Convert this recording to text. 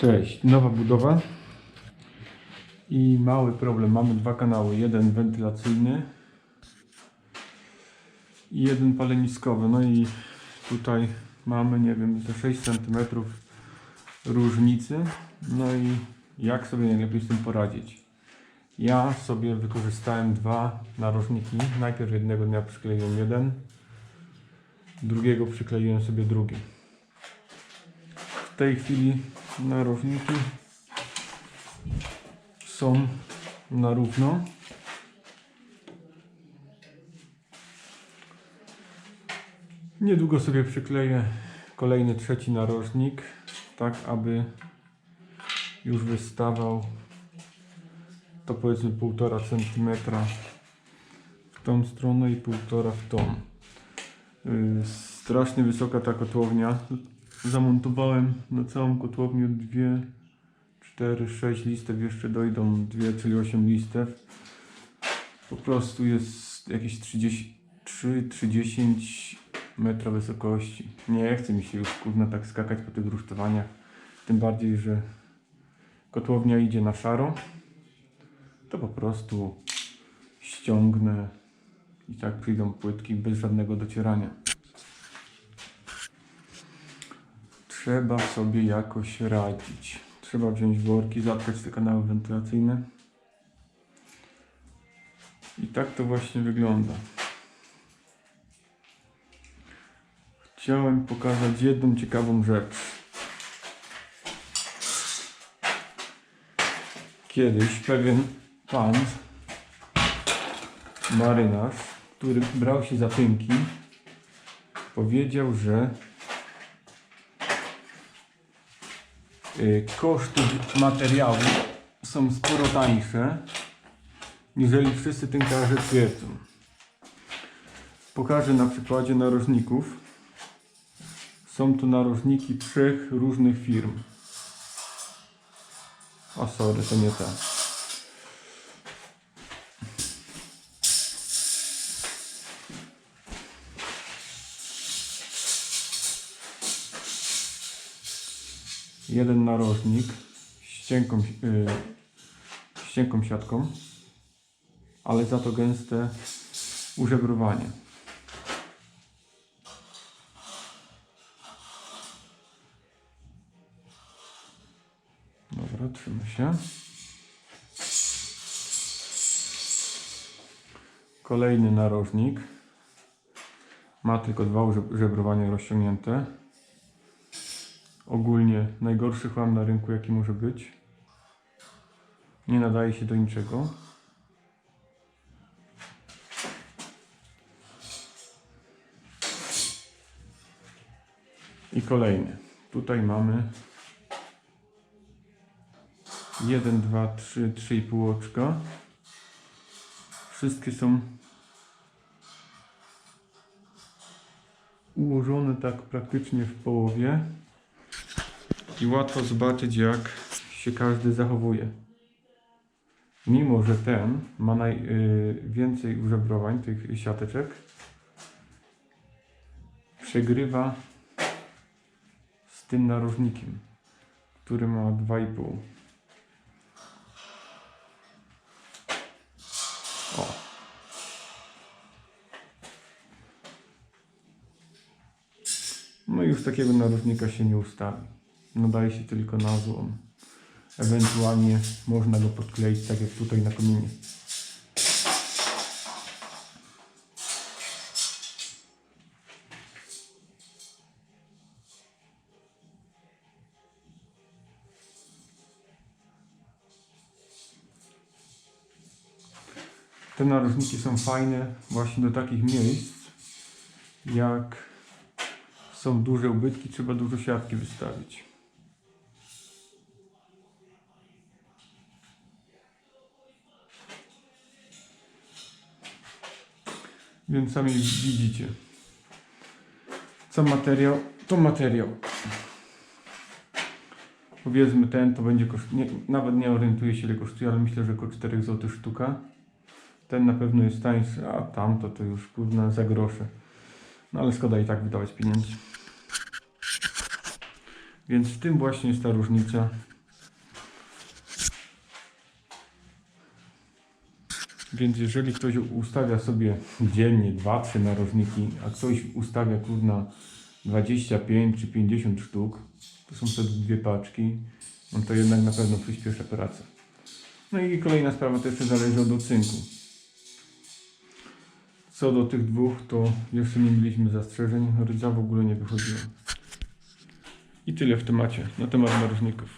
Cześć, nowa budowa i mały problem. Mamy dwa kanały, jeden wentylacyjny i jeden paleniskowy. No i tutaj mamy, nie wiem, te 6 cm różnicy. No i jak sobie najlepiej z tym poradzić? Ja sobie wykorzystałem dwa narożniki. Najpierw jednego dnia przykleiłem jeden, drugiego przykleiłem sobie drugi. W tej chwili narożniki są na równo. Niedługo sobie przykleję kolejny trzeci narożnik, tak aby już wystawał to powiedzmy 1,5 cm w tą stronę i 1,5 w tą. Yy, strasznie wysoka ta kotłownia. Zamontowałem na całą kotłownię dwie, cztery, sześć listew, jeszcze dojdą dwie, czyli 8 listew. Po prostu jest jakieś 33, 30 metra wysokości. Nie chce mi się już kurna tak skakać po tych rusztowaniach. Tym bardziej, że kotłownia idzie na szaro. To po prostu ściągnę i tak przyjdą płytki bez żadnego docierania. Trzeba sobie jakoś radzić. Trzeba wziąć worki, zatkać te kanały wentylacyjne. I tak to właśnie wygląda. Chciałem pokazać jedną ciekawą rzecz. Kiedyś pewien pan, marynarz, który brał się za tynki, powiedział, że koszty materiału są sporo tańsze, niżeli wszyscy tynkarze twierdzą. Pokażę na przykładzie narożników. Są tu narożniki trzech różnych firm. O sorry, to nie te. Jeden narożnik z cienką, yy, siatką, ale za to gęste użebrowanie. Dobra, się. Kolejny narożnik. Ma tylko dwa żebrowania rozciągnięte. Ogólnie najgorszy chłam na rynku jaki może być. Nie nadaje się do niczego. I kolejny. Tutaj mamy 1, 2, 3, 3,5 oczka. Wszystkie są ułożone tak praktycznie w połowie i łatwo zobaczyć jak się każdy zachowuje. Mimo, że ten ma najwięcej użebrowań, tych siateczek, przegrywa z tym narożnikiem, który ma 2,5. O. No i już takiego narożnika się nie ustawi. Nadaje się tylko na. Ewentualnie można go podkleić tak jak tutaj na kominie. Te narożniki są fajne właśnie do takich miejsc, jak są duże ubytki, trzeba dużo siatki wystawić. Więc sami widzicie. Co materiał, to materiał. Powiedzmy ten to będzie koszt... nie, nawet nie orientuję się ile kosztuje, ale myślę, że około 4 zł sztuka. Ten na pewno jest tańszy, a tamto to już kurna za grosze. No ale szkoda i tak wydawać pieniędzy. Więc w tym właśnie jest ta różnica. Więc jeżeli ktoś ustawia sobie dziennie 2-3 narożniki, a ktoś ustawia kurna 25 czy 50 sztuk, to są wtedy dwie paczki, no to jednak na pewno przyspiesza pracę. No i kolejna sprawa to jeszcze zależy od ocynku. Co do tych dwóch, to jeszcze nie mieliśmy zastrzeżeń, rdza w ogóle nie wychodziła. I tyle w temacie, na temat narożników.